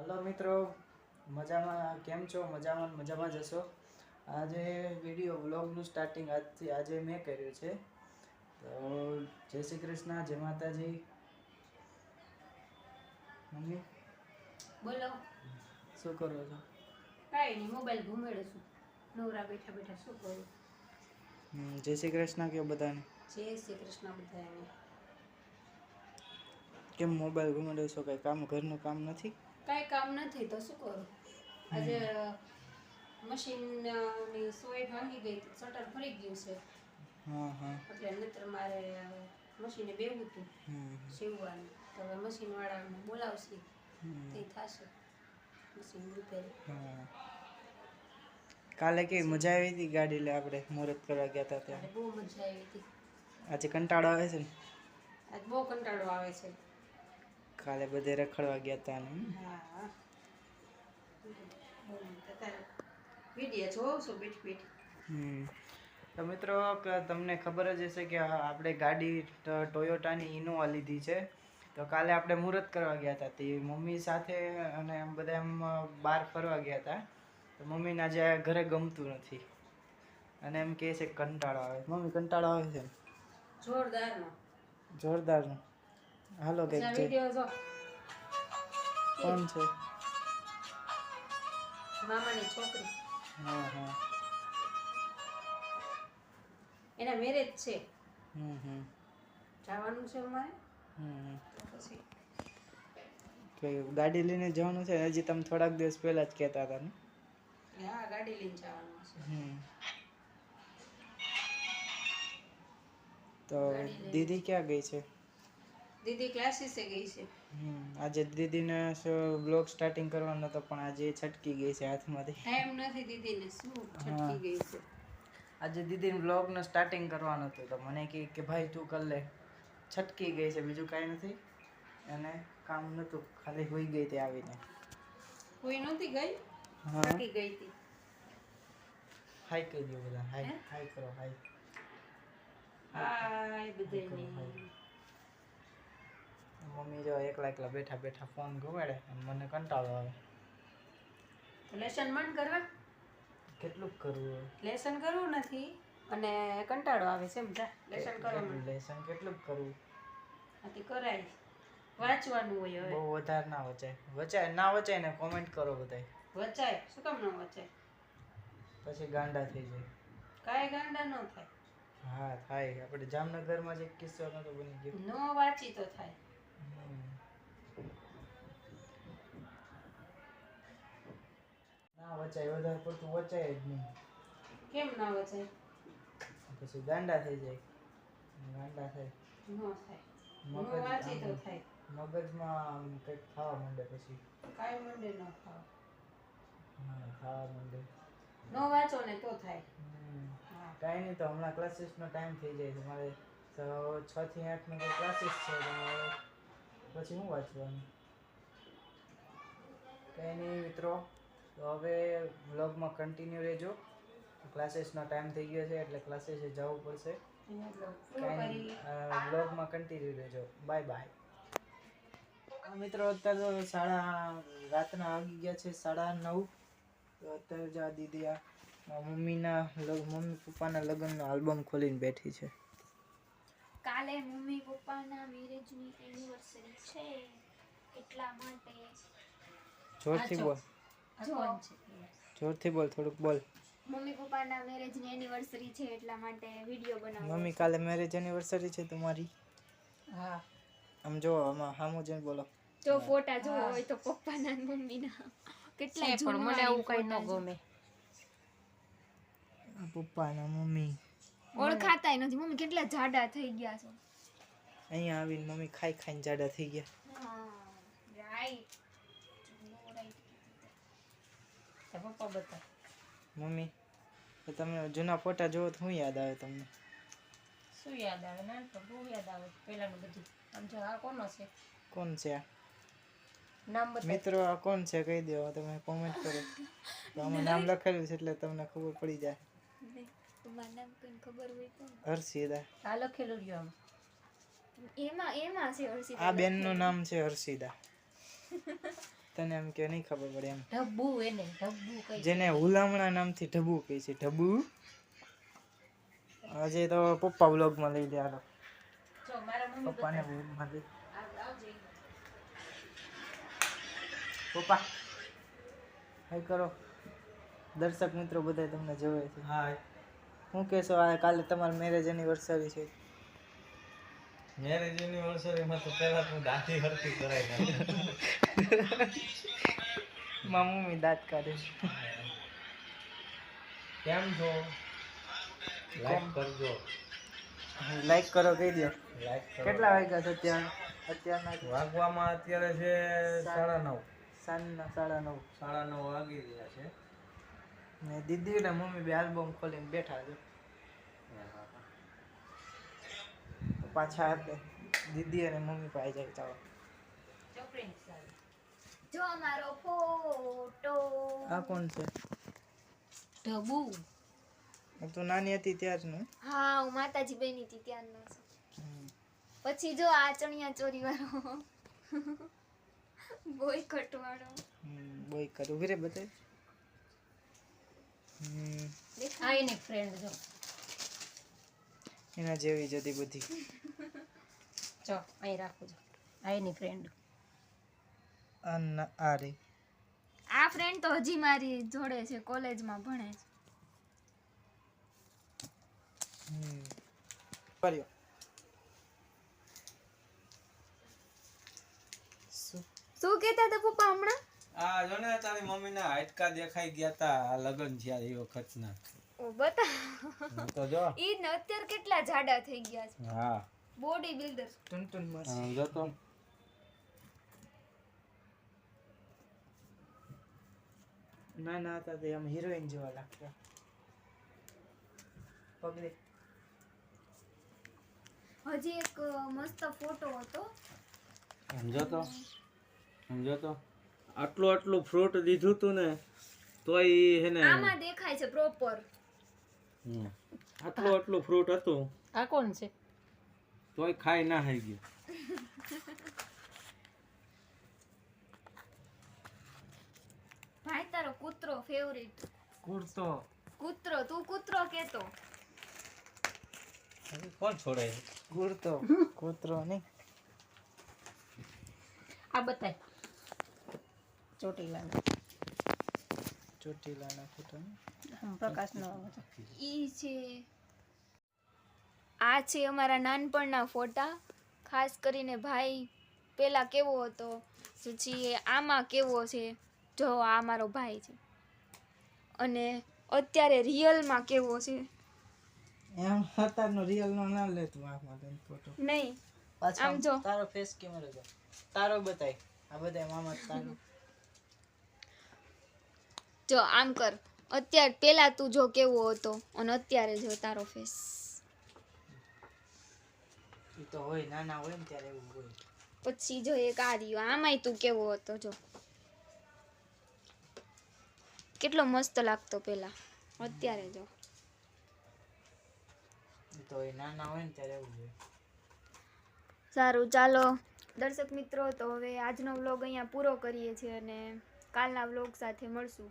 Hello મિત્રો મજામાં? કેમ છો? મજામાં મજામાં જશો આજે વીડિયો વ્લોગનું સ્ટાર્ટિંગ આજથી આજે મેં કર્યું છે. તો જય શ્રી કૃષ્ણ જય માતાજી. મમ્મી? બોલો. શું કરો છો? કાંઈ નહીં મોબાઈલ ઘુમેડું છું. નવરા બેઠા બેઠા શું કરું? જય શ્રી કૃષ્ણ કયો બધાને. જય શ્રી કૃષ્ણ બધાને. કેમ મોબાઈલ ઘૂમેડો છો? કાંઈ કામ ઘરનું કામ નથી? કાંઈ કામ નથી તો શું કરું? આજે મશીનની સોય ભાંગી ગઈ શટર ફરી ગયું છે. એટલે નહીતર મારે મશીને બેવું હતું સીવવાનું. તો હવે મશીન વાળાને બોલાવશે તે થશે. Machine repair. કાલે કેવી મજા આવી હતી ગાડી લે આપણે? મુહૂર્ત કરવા ગયા હતા ત્યાં. ત્યારે બહુ મજા આવી હતી. આજે કંટાળો આવે છે ને? આજ બહુ કંટાળો આવે છે. કાલે બધે રખડવા ગયા હતા ને. તો મિત્રો તમને ખબર જ હશે કે આપણે ગાડી ટોયોટાની ઇનોવા લીધી છે. તો કાલે આપણે મુહૂર્ત કરવા ગયા હતા તે મમ્મી સાથે અને એમ બધા એમ બહાર ફરવા ગયા હતા તો મમ્મીને આજે ઘરે ગમતું નથી. અને એમ કહે છે કંટાળો આવે. મમ્મી કંટાળો આવે છે? જોરદારનો. જોરદાર હાલો કે કોણ છે? મામાની છોકરી. હા હા. એના મેરેજ છે. હમ હમ. જવાનું છે અમારે. હમ પછી ગાડી લઈને જવાનું છે. હજી તમે થોડાક દિવસ પહેલા જ કહેતા હતા ને? હા ગાડી લઈને જવાનું છે. તો દીદી ક્યાં ગઈ છે? દીદી ક્લાસીસે ગઈ છે. આજે દીદીને બ્લોગ સ્ટાર્ટિંગ કરવાનો હતો પણ આજે છટકી ગઈ છે હાથમાંથી. ટાઈમ નથી દીદીને શું છટકી ગઈ છે? આજે દીદીને બ્લોગનો સ્ટાર્ટિંગ કરવાનો હતો તો મને કહે કે ભાઈ તું કર લે. છટકી ગઈ છે બીજું કાંઈ નથી. અને કામ નહોતું ખાલી હોઈ ગઈ હતી આવીને. હોઈ નહોતી ગઈ? હા. થાકી ગઈ હતી. હાય કહી દો બધા હાય હાય કરો હાય હાય બધાયને. મમ્મી જો એકલા એકલા બેઠા બેઠા ફોન ઘુમાડે અને મને કંટાળો આવે. લેસન મન કરવા? કેટલું કરવું? લેસન કરવું નથી અને કંટાળો આવે છે સમજા લેસન કરવાનું લેસન કેટલું કરવું? આથી કરાય. વાંચવાનું હોય હવે. બહુ વધારે ના વચાય. વચાય ના વચાય ને કોમેન્ટ કરો બધાય. વચાય? શું કામ ન વચાય? પછી ગાંડા થઈ જાય. કાંઈ ગાંડા ન થાય. હા થાય. આપણે જામનગરમાં જે કિસ્સો નતો બની ગયો. ન વાંચી તો થાય હમ. ના વચાય વધારે પડતું વચાય જ નહીં. કેમ ના વચાય? પછી ગાંડા થઈ જાય. ગાંડા થાય. ન ન મગજમાં કંઈક ખાવા માંડે પછી. કાંઈ મંડે ન ખાવા. થવા માંડે. નો વાંચો ને તો થાય. કાંઈ નહીં તો હમણાં ક્લાસીસનો ટાઈમ થઈ જાય. મારે તો છ થી આઠ નો ક્લાસીસ છે પછી હું વાંચવાનું? કંઈ નહીં મિત્રો. તો હવે વ્લોગમાં કન્ટિન્યુ રહેજો. ક્લાસીસનો ટાઈમ થઈ ગયો છે એટલે ક્લાસીસે જવું પડશે. વ્લોગમાં કન્ટિન્યુ રહેજો. બાય બાય મિત્રો અત્યારે તો સાડા રાતના આવી ગયા છે સાડા નવ. તો અત્યારે જ આ દીદી આ મમ્મીના મમ્મી પપ્પાના લગ્નનો આલ્બમ ખોલીને બેઠી છે. કાલે મમ્મી પપ્પાના મેરેજની એનિવર્સરી છે. એટલા માટે જોરથી બોલ. જોરથી બોલ થોડુંક બોલ. મમ્મી પપ્પાના મેરેજની એનિવર્સરી છે એટલા માટે વીડિયો બનાવો. મમ્મી કાલે મેરેજ એનિવર્સરી છે તમારી. હા. આમ જો આમાં સામું જઈને બોલો. જો ફોટા જો હોય તો પપ્પાના અને મમ્મીના. કેટલા પણ મને આવું કઈ ન ગમે. પપ્પાના મમ્મી. ઓળખાતાય નથી. મમ્મી કેટલા જાડા થઈ ગયા છો. અહીંયા આવીને મમ્મી ખાઈ ખાઈને જાડા થઈ ગયા. હા રાઈટ પપ્પા બતા મમ્મી તો તમે જૂના ફોટા જોવો તો શું યાદ આવે તમને? શું યાદ આવે? ના તો બહુ યાદ આવે પહેલાનું બધું. આમ જો આ કોનો છે? કોણ છે આ? નામ બતા મિત્રો આ કોણ છે? કહી દો તમે કોમેન્ટ કરો. તો આમાં નામ લખેલું છે એટલે તમને ખબર પડી જાય. તમારું નામ કોઈને ખબર હોય તો હર્ષિદા. આ લખેલું રહ્યું આમ. એમાં એમાં છે હર્ષિતા આ બેનનું નામ છે હર્ષિદા. તને એમ કે નહીં ખબર પડે એમ. ઢબુ એને ઢબુ કઈ. જેને હુલામણા નામથી ઢબુ કહે છે ઢબુ. આજે તો પપ્પા વ્લોગમાં લઈ લે મારા પપ્પાને વ્લોગમાં લઈ પપ્પા હાય કરો. દર્શક મિત્રો બધા તમને જોવે છે. હા હું કહેશો આ કાલે તમારી મેરેજ એનિવર્સરી છે. મેરેજ એનિવર્સરીમાં તો પહેલા તો દાંતી હરતી કરાય મારા મમ્મી દાંત કાઢે કેમ છો? લાઈક કરજો. લાઈક કરો કહી દો. લાઈક કેટલા વાગ્યા છે ત્યાં અત્યારના વાગવામાં અત્યારે છે સાડા નવ. સાંજના સાડા નવ. સાડા નવ વાગી ગયા છે. ને દીદી ને મમ્મી બે આલ્બમ ખોલીને બેઠા છે. પાછા આપે. દીદી અને મમ્મી પાસે જાય ચાલો જો અમારો ફોટો આ કોણ છે? ઢબુ. હું તો નાની હતી ત્યારનું. હા હું માતાજી બેન હતી ત્યારનો. પછી જો આ ચણિયા ચોરી વાળો બોય કટવાળો હમ, બોય કરું ઊભી રે બતાય. હમ, આ એની ફ્રેન્ડ જો. એના જેવી જ હતી બધી જો અહીં રાખું છો. આ એની ફ્રેન્ડ આ રે આ ફ્રેન્ડ તો હજી મારી જોડે છે કોલેજમાં ભણે છે. શું કહેતા હતા પપ્પા હમણાં? આ જો ને તારી મમ્મીના હાડકા દેખાઈ ગયા તા આ લગન થયા એ વખતના. બતા. તો જો. ઈ ને અત્યારે કેટલા જાડા થઈ ગયા છે. હા. બોડી બિલ્ડર ટન ટન મસ્ત જો તો. નાના હતા તે આમ હિરોઈન જેવા લાગતા પગલે. હજી એક મસ્ત ફોટો હતો. સમજો તો. સમજો તો. આટલું આટલું ફ્રૂટ દીધું તું ને તોય ઈ હે ને આમાં દેખાય છે પ્રોપર. આટલું આટલું ફ્રૂટ હતું. આ કોણ છે? તોય ખાઈ ના થઈ ગયું. ભાઈ તારો કૂતરો ફેવરિટ કૂતરો. કૂતરો તું કૂતરો કેતો? કોણ છોડે? કૂતરો. કૂતરો નહીં. આ બતાય. ચોટીલાનો ચોટીલાના ફોટા પ્રકાશનો ઈ છે. આ છે અમારા નાનપણના ફોટા. ખાસ કરીને ભાઈ પેલા કેવો હતો પછી આમાં કેવો છે જો આ મારો ભાઈ છે. અને અત્યારે રિયલમાં કેવો છે? એમ અત્યારનો રિયલ નો ના લે તું આમાં લઈને ફોટો નહીં. આમ જો. તારો ફેસ કેમેરો જો. તારો બતાય. આ બધા મામા તારો. જો આમ કર. અત્યારે પેલા તું જો કેવો હતો અને અત્યારે જો તારો ફેસ તો હોય નાના હોય ને ત્યારે એવું હોય. પછી જો એક આ રહ્યો. આમાંય તું કેવો હતો જો. કેટલો મસ્ત લાગતો પેલા અત્યારે જો. તો હોય નાના હોય ને ત્યારે એવું હોય. સારું ચાલો. દર્શક મિત્રો તો હવે આજનો વ્લોગ અહીંયા પૂરો કરીએ છીએ અને કાલના વ્લોગ સાથે મળશું.